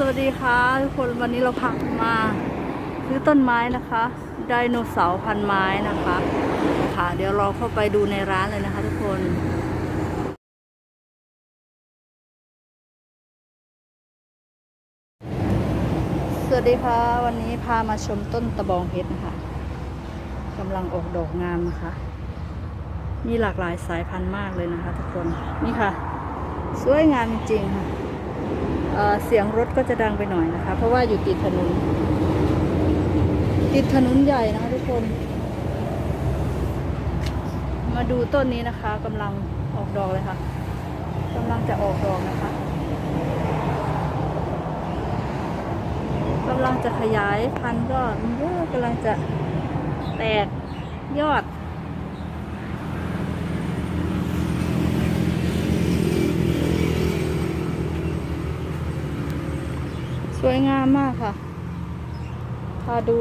สวัสดีค่ะทุกคนวันนี้เราพามาซื้อต้นไม้นะคะไดโนเสาร์พันไม้นะคะ ค่ะ เดี๋ยวเราเข้าไปดูในร้านเลยนะคะทุกคนสวัสดีค่ะ วันนี้พามาชมต้นตะบองเพชรนะคะกำลังออกดอกงามนะคะ มีหลากหลายสายพันธุ์มากเลยนะคะ ทุกคนนี่ค่ะ สวยงามจริงๆค่ะ เสียงรถก็จะดังไปหน่อยนะคะ เพราะว่าอยู่ติดถนน ติดถนนใหญ่นะคะทุกคน มาดูต้นนี้นะคะกำลังออกดอกเลยค่ะกำลังจะออกดอกนะคะกำลังจะขยายพันธุ์ก็เยอะกำลังจะแตกยอด สวยงามมากค่ะ พาดู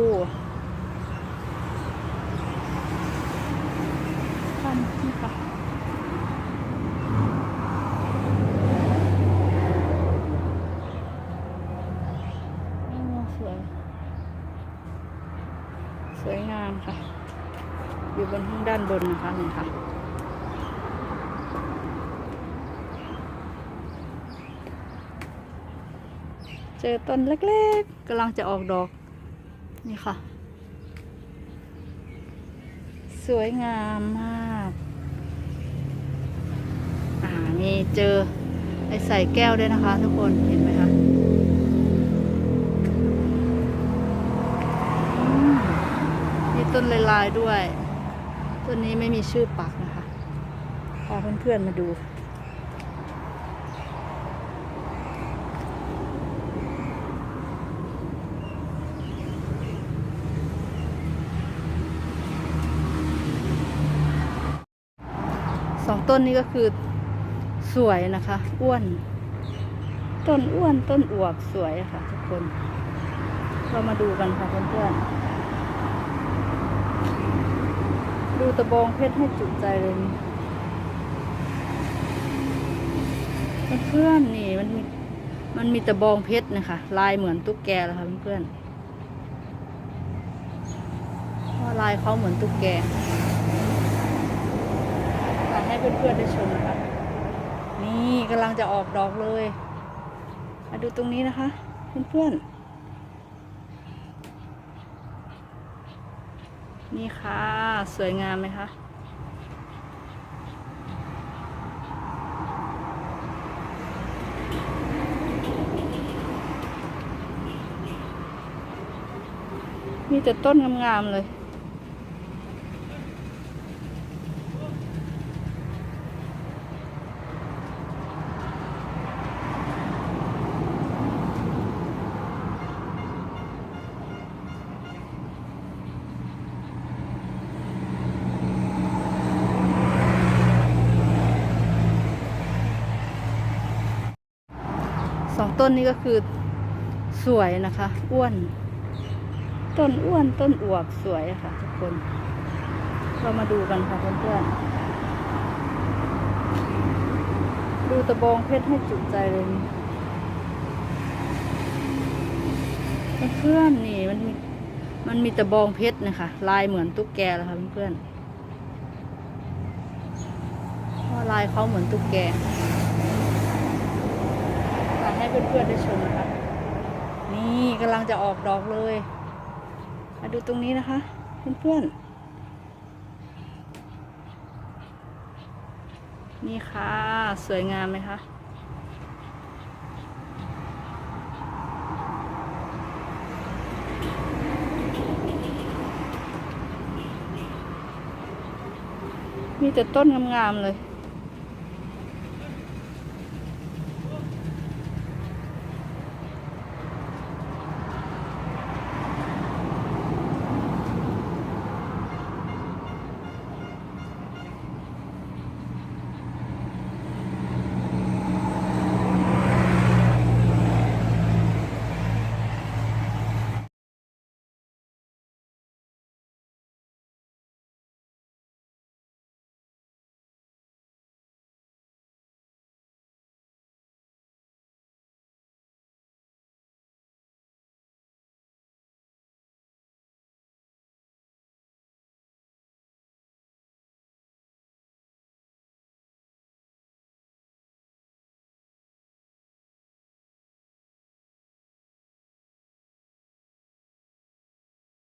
ท่านนี่ค่ะโอ้สวย สวยงามค่ะ อยู่บนห้องด้านบนนะคะนี่ค่ะ เจอต้นเล็กๆกำลังจะออกดอก นี่ค่ะ สวยงามมาก อ่ามีเจอไอใส่แก้วด้วยนะคะ ทุกคนเห็นไหมคะมมีต้นลายๆด้วย ต้นนี้ไม่มีชื่อปักนะคะพาเพื่อนๆมาดู สองต้นนี้ก็คือสวยนะคะ อ้วน ต้นอ้วนต้นอวบสวยอะค่ะ ทุกคน เรามาดูกันค่ะเพื่อนๆดูตะบองเพชรให้จุใจเลยเพื่อนๆนี่มันมีมันมีตะบองเพชรนะคะ ลายเหมือนตุ๊กแกแล้วค่ะเพื่อนๆว่าลายเขาเหมือนตุ๊กแก ให้เพื่อนๆได้ชมนะคะ นี่กำลังจะออกดอกเลย มาดูตรงนี้นะคะ เพื่อนๆ นี่ค่ะ สวยงามไหมคะมีแต่ต้นงามๆเลย สองต้นนี้ก็คือสวยนะคะ อ้วน ต้นอ้วนต้นอวบสวยอะค่ะ ทุกคน เรามาดูกันค่ะเพื่อนๆดูตะบองเพชรให้จุใจเลยเพื่อนๆนี่มันมีมันมีตะบองเพชรนะคะ ลายเหมือนตุ๊กแกแล้วค่ะเพื่อนๆว่าลายเขาเหมือนตุ๊กแก ให้เพื่อนๆได้ชมนะคะนี่กำลังจะออกดอกเลย มาดูตรงนี้นะคะ เพื่อนๆ นี่ค่ะ สวยงามไหมคะมีแต่ต้นงามๆเลย